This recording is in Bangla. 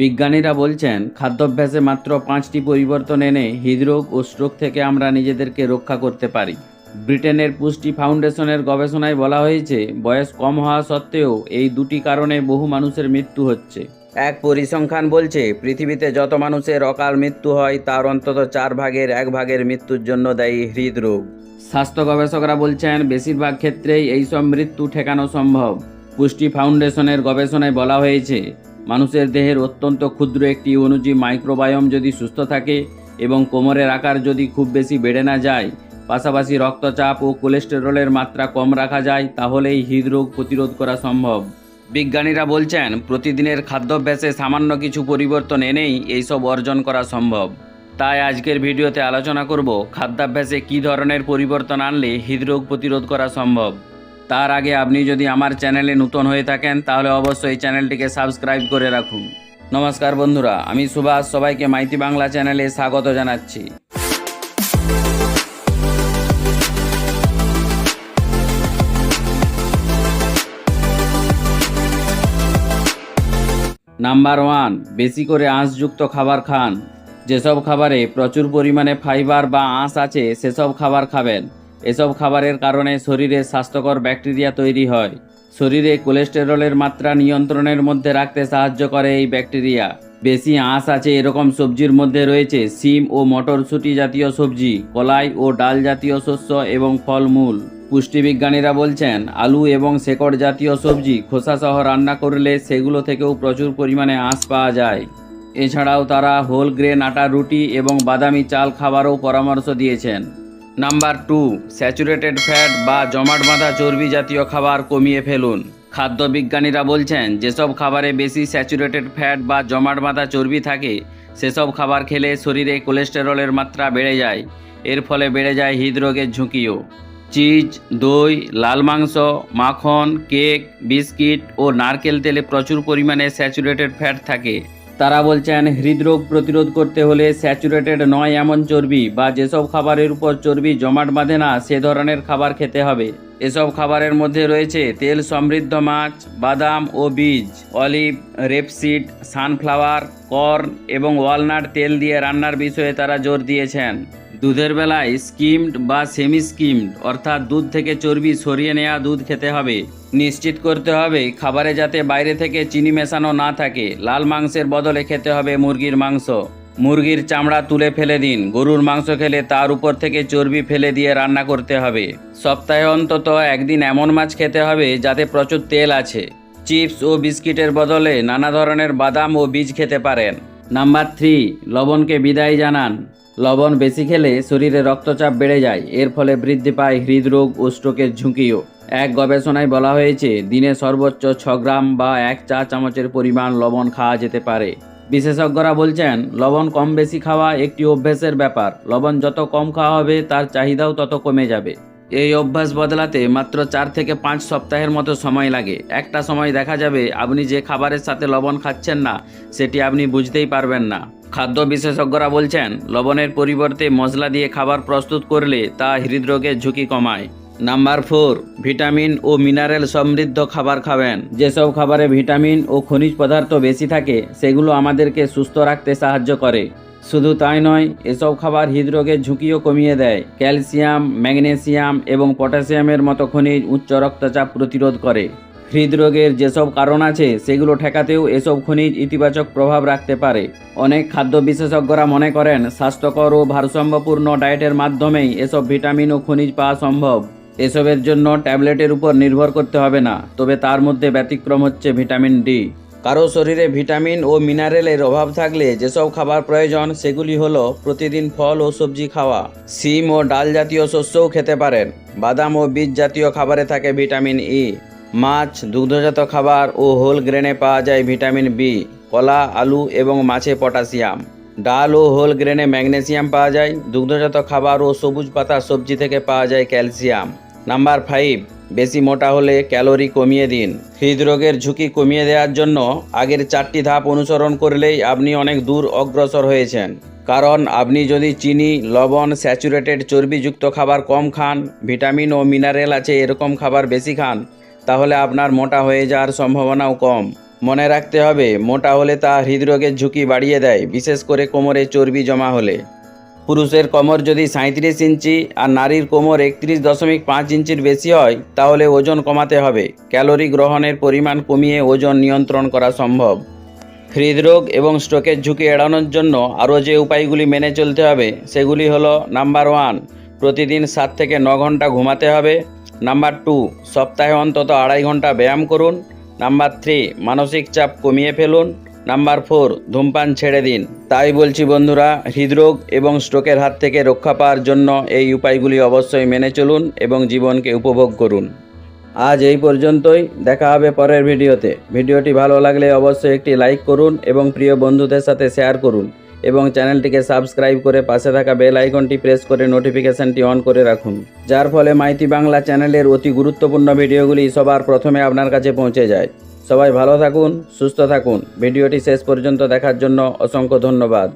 বিজ্ঞানীরা বলছেন, খাদ্যাভ্যাসে মাত্র পাঁচটি পরিবর্তন এনে হৃদরোগ ও স্ট্রোক থেকে আমরা নিজেদেরকে রক্ষা করতে পারি। ব্রিটেনের পুষ্টি ফাউন্ডেশনের গবেষণায় বলা হয়েছে, বয়স কম হওয়া সত্ত্বেও এই দুটি কারণে বহু মানুষের মৃত্যু হচ্ছে। এক পরিসংখ্যান বলছে, পৃথিবীতে যত মানুষের অকাল মৃত্যু হয়, তার অন্তত চার ভাগের এক ভাগের মৃত্যুর জন্য দায়ী হৃদরোগ। স্বাস্থ্য গবেষকরা বলছেন, বেশিরভাগ ক্ষেত্রেই এইসব মৃত্যু ঠেকানো সম্ভব। পুষ্টি ফাউন্ডেশনের গবেষণায় বলা হয়েছে মানুষের দেহের অত্যন্ত ক্ষুদ্র একটি অনুজীব মাইক্রোবায়োম যদি সুস্থ থাকে এবং কোমরের আকার যদি খুব বেশি বেড়ে না যায়, পাশাপাশি রক্তচাপ ও কোলেস্টেরলের মাত্রা কম রাখা যায়, তাহলেই হৃদরোগ প্রতিরোধ করা সম্ভব। বিজ্ঞানীরা বলছেন, প্রতিদিনের খাদ্যাভ্যাসে সামান্য কিছু পরিবর্তন এনেই এইসব অর্জন করা সম্ভব। তাই আজকের ভিডিওতে আলোচনা করব, খাদ্যাভ্যাসে কী ধরনের পরিবর্তন আনলে হৃদরোগ প্রতিরোধ করা সম্ভব। তার আগে আপনি যদি আমার চ্যানেলে নতুন হয়ে থাকেন, তাহলে অবশ্যই চ্যানেলটিকে সাবস্ক্রাইব করে রাখুন। নমস্কার বন্ধুরা, আমি সুভাষ, সবাইকে মাইতি বাংলা চ্যানেলে স্বাগত জানাচ্ছি। নাম্বার ওয়ান, বেশি করে আঁশযুক্ত খাবার খান। যেসব খাবারে প্রচুর পরিমাণে ফাইবার বা আঁশ আছে, সেসব খাবার খাবেন। এসব খাবারের কারণে শরীরে স্বাস্থ্যকর ব্যাকটেরিয়া তৈরি হয়। শরীরে কোলেস্টেরলের মাত্রা নিয়ন্ত্রণের মধ্যে রাখতে সাহায্য করে এই ব্যাকটেরিয়া। বেশি আঁশ আছে এরকম সবজির মধ্যে রয়েছে সিম ও মটরশুঁটি জাতীয় সবজি, কলাই ও ডাল জাতীয় শস্য এবং ফলমূল। পুষ্টিবিজ্ঞানীরা বলছেন, আলু এবং শেকড় জাতীয় সবজি খোসাসহ রান্না করলে সেগুলো থেকেও প্রচুর পরিমাণে আঁশ পাওয়া যায়। এছাড়াও তারা হোল গ্রেন আটা, রুটি এবং বাদামি চাল খাবারও পরামর্শ দিয়েছেন। নাম্বার টু স্যাচুরেটেড ফ্যাট বা জমাট বাঁধা চর্বি জাতীয় খাবার কমিয়ে ফেলুন। খাদ্য বিজ্ঞানীরা বলছেন, যেসব খাবারে বেশি স্যাচুরেটেড ফ্যাট বা জমাট বাঁধা চর্বি থাকে, সেসব খাবার খেলে শরীরে কোলেস্টেরলের মাত্রা বেড়ে যায়। এর ফলে বেড়ে যায় হৃদরোগের ঝুঁকিও। চিজ দই, লাল মাংস, মাখন, কেক, বিস্কিট ও নারকেল তেলে প্রচুর পরিমাণে স্যাচুরেটেড ফ্যাট থাকে। তারা বলছেন, হৃদরোগ প্রতিরোধ করতে হলে স্যাচুরেটেড নয় এমন চর্বি বা যেসব খাবারের উপর চর্বি জমাট বাঁধে না, সে ধরনের খাবার খেতে হবে। এসব খাবারের মধ্যে রয়েছে তেল সমৃদ্ধ মাছ, বাদাম ও বীজ, অলিভ, রেপসিড, সানফ্লাওয়ার, কর্ন এবং ওয়ালনাট তেল দিয়ে রান্নার বিষয়ে তারা জোর দিয়েছেন। দুধের বেলায় স্কিমড বা সেমি স্কিমড অর্থাৎ দুধ থেকে চর্বি সরিয়ে নেওয়া দুধ খেতে হবে। নিশ্চিত করতে হবে, খাবারে যাতে বাইরে থেকে চিনি মেশানো না থাকে, লাল মাংসের বদলে খেতে হবে মুরগির মাংস। মুরগির চামড়া তুলে ফেলে দিন, গরুর মাংস খেলে তার উপর থেকে চর্বি ফেলে দিয়ে রান্না করতে হবে। সপ্তাহে অন্তত একদিন এমন মাছ খেতে হবে যাতে প্রচুর তেল আছে। চিপস ও বিস্কিটের বদলে নানা ধরনের বাদাম ও বীজ খেতে পারেন। নাম্বার থ্রি, লবণকে বিদায় জানান। লবণ বেশি খেলে শরীরে রক্তচাপ বেড়ে যায়, এর ফলে বৃদ্ধি পায় হৃদরোগ ও স্ট্রোকের ঝুঁকিও। এক গবেষণায় বলা হয়েছে, দিনে সর্বোচ্চ ছ গ্রাম বা এক চা চামচের পরিমাণ লবণ খাওয়া যেতে পারে। বিশেষজ্ঞরা বলছেন, লবণ কম বেশি খাওয়া একটি অভ্যাসের ব্যাপার। লবণ যত কম খাওয়া হবে, তার চাহিদাও তত কমে যাবে। এই অভ্যাস বদলাতে মাত্র চার থেকে পাঁচ সপ্তাহের মতো সময় লাগে। একটা সময় দেখা যাবে আপনি যে খাবারের সাথে লবণ খাচ্ছেন না, সেটি আপনি বুঝতেই পারবেন না। খাদ্য বিশেষজ্ঞরা বলছেন, লবণের পরিবর্তে মশলা দিয়ে খাবার প্রস্তুত করলে তা হৃদরোগের ঝুঁকি কমায়। নাম্বার ফোর, ভিটামিন ও মিনারেল সমৃদ্ধ খাবার খাবেন। যেসব খাবারে ভিটামিন ও খনিজ পদার্থ বেশি থাকে, সেগুলো আমাদেরকে সুস্থ রাখতে সাহায্য করে। শুধু তাই নয়, এসব খাবার হৃদরোগের ঝুঁকিও কমিয়ে দেয়। ক্যালসিয়াম, ম্যাগনেসিয়াম এবং পটাশিয়ামের মতো খনিজ উচ্চ রক্তচাপ প্রতিরোধ করে। হৃদরোগের যেসব কারণ আছে, সেগুলো ঠেকাতেও এসব খনিজ ইতিবাচক প্রভাব রাখতে পারে। অনেক খাদ্য বিশেষজ্ঞরা মনে করেন, স্বাস্থ্যকর ও ভারসাম্যপূর্ণ ডায়েটের মাধ্যমেই এসব ভিটামিন ও খনিজ পাওয়া সম্ভব। এসবের জন্য ট্যাবলেটের উপর নির্ভর করতে হবে না, তবে তার মধ্যে ব্যতিক্রম হচ্ছে ভিটামিন ডি। কারও শরীরে ভিটামিন ও মিনারেলের অভাব থাকলে যেসব খাবার প্রয়োজন, সেগুলি হলো প্রতিদিন ফল ও সবজি খাওয়া সিম ও ডাল জাতীয় শস্যও খেতে পারেন। বাদাম ও বীজ জাতীয় খাবারে থাকে ভিটামিন ই। মাছ, দুগ্ধজাত খাবার ও হোল গ্রেনে পাওয়া যায় ভিটামিন বি, কলা, আলু এবং মাছে পটাশিয়াম। ডাল ও হোল গ্রেনে ম্যাগনেসিয়াম পাওয়া যায়। দুগ্ধজাত খাবার ও সবুজ পাতা সবজি থেকে পাওয়া যায় ক্যালসিয়াম। নাম্বার ফাইভ বেশি মোটা হলে ক্যালোরি কমিয়ে দিন। হৃদরোগের ঝুঁকি কমিয়ে দেওয়ার জন্য আগের চারটি ধাপ অনুসরণ করলেই আপনি অনেক দূর অগ্রসর হয়েছেন। কারণ আপনি যদি চিনি, লবণ, স্যাচুরেটেড চর্বিযুক্ত খাবার কম খান, ভিটামিন ও মিনারেল আছে এরকম খাবার বেশি খান, তাহলে আপনার মোটা হয়ে যাওয়ার সম্ভাবনাও কম। মনে রাখতে হবে, মোটা হলে তা হৃদরোগের ঝুঁকি বাড়িয়ে দেয়, বিশেষ করে কোমরে চর্বি জমা হলে। পুরুষের কোমর যদি সাঁত্রিশ ইঞ্চি আর নারীর কোমর একত্রিশ দশমিক পাঁচ ইঞ্চির বেশি হয়, তাহলে ওজন কমাতে হবে। ক্যালোরি গ্রহণের পরিমাণ কমিয়ে ওজন নিয়ন্ত্রণ করা সম্ভব। হৃদরোগ এবং স্ট্রোকের ঝুঁকি এড়ানোর জন্য আরও যে উপায়গুলি মেনে চলতে হবে, সেগুলি হলো নাম্বার ওয়ান, প্রতিদিন সাত থেকে ন ঘণ্টা ঘুমাতে হবে। নাম্বার টু, সপ্তাহে অন্তত আড়াই ঘণ্টা ব্যায়াম করুন। নাম্বার থ্রি, মানসিক চাপ কমিয়ে ফেলুন। নাম্বার ফোর, ধূমপান ছেড়ে দিন। তাই বলছি বন্ধুরা, হৃদরোগ এবং স্ট্রোকের হাত থেকে রক্ষা পাওয়ার জন্য এই উপায়গুলি অবশ্যই মেনে চলুন এবং জীবনকে উপভোগ করুন। আজ এই পর্যন্তই, দেখা হবে পরের ভিডিওতে। ভিডিওটি ভালো লাগলে অবশ্যই একটি লাইক করুন এবং প্রিয় বন্ধুদের সাথে শেয়ার করুন এবং চ্যানেলটিকে সাবস্ক্রাইব করে পাশে থাকা বেল আইকনটি প্রেস করে নোটিফিকেশনটি অন করে রাখুন, যার ফলে মাইতি বাংলা চ্যানেলের অতি গুরুত্বপূর্ণ ভিডিওগুলি সবার প্রথমে আপনার কাছে পৌঁছে যায়। সবাই ভালো থাকুন সুস্থ থাকুন। ভিডিওটি শেষ পর্যন্ত দেখার জন্য অসংখ্য ধন্যবাদ।